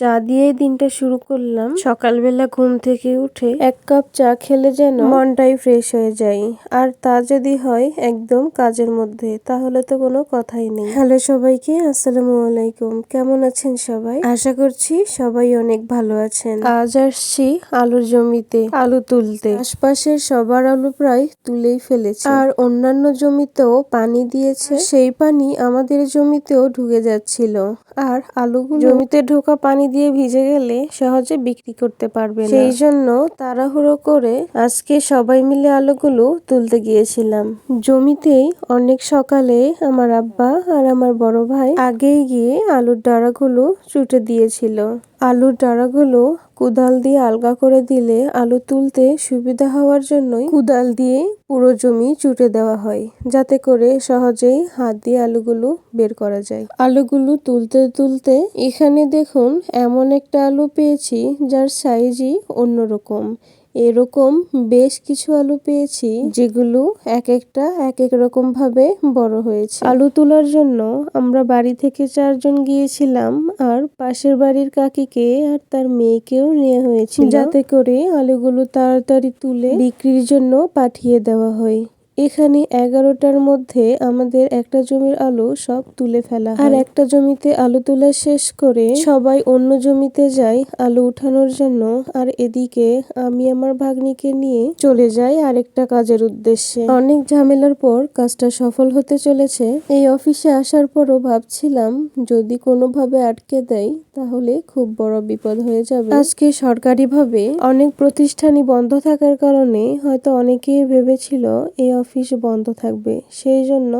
চা দিয়েই দিনটা শুরু করলাম। সকালবেলা ঘুম থেকে উঠে এক কাপ চা খেলে যেন মনটাই ফ্রেশ হয়ে যায়। আর তা যদি হয় একদম কাজের মধ্যে, তাহলে তো কোনো কথাই নেই। হ্যালো সবাইকে, আসসালামু আলাইকুম। কেমন আছেন সবাই? আশা করছি সবাই অনেক ভালো আছেন। আজ আসছি আলুর জমিতে আলু তুলতে। আশপাশের সবার আলু প্রায় তুলেই ফেলেছে। আর অন্যান্য জমিতেও পানি দিয়েছে। সেই পানি আমাদের জমিতেও ঢুকে যাচ্ছিল। আর আলুগুলো জমিতে ঢোকা পানি দিয়ে ভিজে গেলে সহজে বিক্রি করতে পারবে না। সেই জন্য তাড়াহুড়ো করে আজকে সবাই মিলে আলোগুলো তুলতে গিয়েছিলাম। জমিতেই অনেক সকালে আমার আব্বা আর আমার বড় ভাই আগেই গিয়ে আলুর ডাড়াগুলো চুটে দিয়েছিল। আলুর ডাঁড়াগুলো কোদাল দিয়ে আলগা করে দিলে আলু তুলতে সুবিধা হওয়ার জন্যই কোদাল দিয়ে পুরো জমি চুটে দেওয়া হয়, যাতে করে সহজেই হাত দিয়ে আলুগুলো বের করা যায়। আলুগুলো তুলতে তুলতে এখানে দেখুন, এমন একটা আলু পেয়েছি যার সাইজই অন্যরকম। এরকম বেশ কিছু আলু পেয়েছি, যেগুলো এক একটা এক এক রকম ভাবে বড় হয়েছে। আলু তোলার জন্য আমরা বাড়ি থেকে চারজন গিয়েছিলাম, আর পাশের বাড়ির কাকিকে আর তার মেয়েকেও নেওয়া হয়েছিল। যাতে করে আলুগুলো তাড়াতাড়ি তুলে বিক্রির জন্য পাঠিয়ে দেওয়া হয়। এখানে এগারোটার মধ্যে আমাদের একটা জমির আলু সব তুলে ফেলা আর একটা জমিতে আলু তোলা শেষ করে সবাই অন্য জমিতে যায় আলু উঠানোর জন্য। আর এদিকে আমি আমার ভাগ্নিকে নিয়ে চলে যাই আরেকটা কাজের উদ্দেশ্যে। অনেক ঝামেলার পর কাজটা সফল হতে চলেছে। এই অফিসে আসার পরও ভাবছিলাম, যদি কোনোভাবে আটকে দেয় তাহলে খুব বড় বিপদ হয়ে যাবে। আজকে সরকারিভাবে অনেক প্রতিষ্ঠানই বন্ধ থাকার কারণে হয়তো অনেকেই ভেবেছিল, এই অফিস বন্ধ থাকবে। সেই জন্য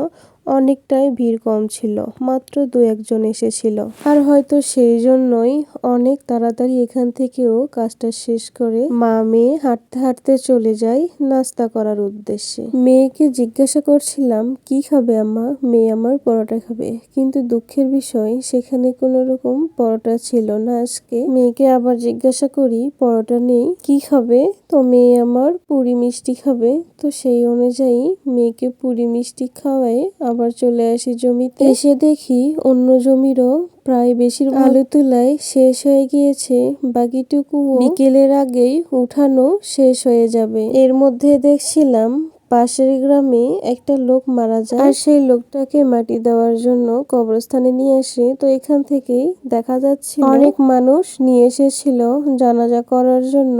অনেকটাই ভিড় কম ছিল, মাত্র দু একজন এসেছিল। আর হয়তো সেই জন্যই অনেক তাড়াতাড়ি এখান থেকেও কাজটা শেষ করে মা মেয়ে হাঁটতে হাঁটতে চলে যায় নাস্তা করার উদ্দেশ্যে। মেয়েকে জিজ্ঞাসা করছিলাম, কি খাবে আম্মা? মেয়ে আমার পরোটা খাবে। কিন্তু দুঃখের বিষয়, সেখানে কোনো রকম পরোটা ছিল না আজকে। মেয়েকে আবার জিজ্ঞাসা করি, পরোটা নেই, কি খাবে? তো মেয়ে আমার পুরি মিষ্টি খাবে। তো সেই অনুযায়ী মেয়েকে পুরি মিষ্টি খাওয়ায় আবার চলে আসি জমিতে। এসে দেখি অন্য জমিরও প্রায় বেশির আলু তুলায় শেষ হয়ে গিয়েছে। বাকিটুকু বিকেলের আগেই উঠানো শেষ হয়ে যাবে। এর মধ্যে দেখছিলাম পাশের গ্রামে একটা লোক মারা যায়। আর সেই লোকটাকে মাটি দেওয়ার জন্য কবরস্থানে নিয়ে আসে। তো এখান থেকেই দেখা যাচ্ছে অনেক মানুষ নিয়ে এসেছিল জানাজা করার জন্য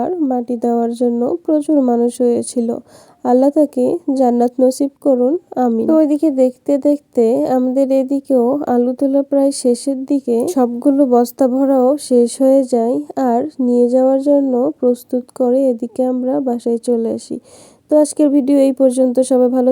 আর মাটি দেওয়ার জন্য প্রচুর মানুষ হয়েছিল। আল্লাহ তাকে জান্নাত নসিব করুন আমি তো ওইদিকে দেখতে দেখতে আমাদের এদিকেও আলু তোলা প্রায় শেষের দিকে সবগুলো বস্তা ভরাও শেষ হয়ে যায়। আর নিয়ে যাওয়ার জন্য প্রস্তুত করে এদিকে আমরা বাসায় চলে আসি। তো আজকের ভিডিও এই পর্যন্ত। সবাই ভালো